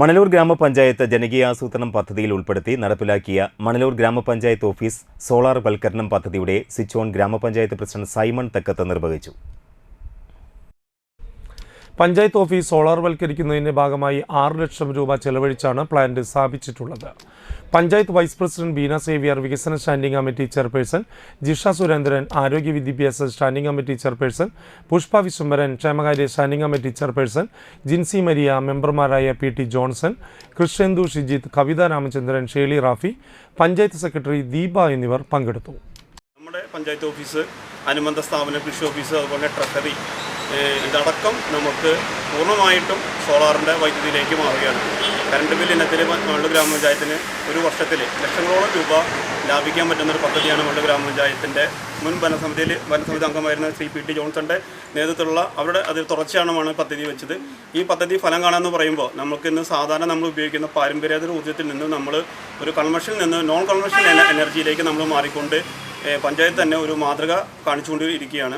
മണലൂർ ഗ്രാമപഞ്ചായത്ത് ജനകീയാസൂത്രണം പദ്ധതിയിൽ ഉൾപ്പെടുത്തി നടപ്പിലാക്കിയ മണലൂർ ഗ്രാമപഞ്ചായത്ത് ഓഫീസ് സോളാർ വൽക്കരണം പദ്ധതിയുടെ സിച്ചോൺ ഗ്രാമപഞ്ചായത്ത് പ്രസിഡന്റ് സൈമൺ തെക്കത്ത് നിർവഹിച്ചു. പഞ്ചായത്ത് ഓഫീസ് സോളാർവൽക്കരിക്കുന്നതിന്റെ ഭാഗമായി ആറ് ലക്ഷം രൂപ ചെലവഴിച്ചാണ് plant സ്ഥാപിച്ചിട്ടുള്ളത്. Panchayat vice president Beena Xavier വികസന standing committee chairperson Jisha Surendran ആരോഗ്യ വിദ്യാഭ്യാസ standing committee chairperson Pushpa Viswambharan ക്ഷേമകാര്യ standing committee chairperson Jincy Maria മെമ്പർമാരായ P T Johnson Krishnendu Shijith Kavitha Ramachandran Shelly Rafi panchayat secretary Deepa എന്നിവർ പങ്കെടുത്തു. നമ്മുടെ panchayat office അനുബന്ധ കൃഷി ഓഫീസ് അതുപോലെ ട്രഷറി ഇതടക്കം നമുക്ക് പൂർണമായിട്ടും സോളാറിന്റെ വൈദ്യുതിയിലേക്ക് മാറുകയാണ്. കറണ്ട് ബിൽ ഇനത്തിൽ മണ്ഡല ഗ്രാമപഞ്ചായത്തിന് ഒരു വർഷത്തിൽ ലക്ഷങ്ങളോളം രൂപ ലാഭിക്കാൻ പറ്റുന്ന ഒരു പദ്ധതിയാണ് മണ്ഡല ഗ്രാമപഞ്ചായത്തിന്റെ മുൻ ഭരണസമിതിയിൽ വനസമിതി അംഗമായിരുന്ന ശ്രീ പി ടി ജോൺസന്റെ നേതൃത്വത്തിലുള്ള അവരുടെ അതിൽ തുടർച്ചയാണ് പദ്ധതി വെച്ചത്. ഈ പദ്ധതി ഫലം കാണാമെന്ന് പറയുമ്പോൾ നമുക്ക് ഇന്ന് സാധാരണ നമ്മൾ ഉപയോഗിക്കുന്ന പാരമ്പര്യേതര ഊർജത്തിൽ നിന്ന് നമ്മൾ ഒരു കൺവെൻഷനിൽ നിന്ന് നോൺ കൺവെൻഷൻ എനർജിയിലേക്ക് നമ്മൾ മാറിക്കൊണ്ട് പഞ്ചായത്ത് തന്നെ ഒരു മാതൃക കാണിച്ചുകൊണ്ടിരിക്കുകയാണ്.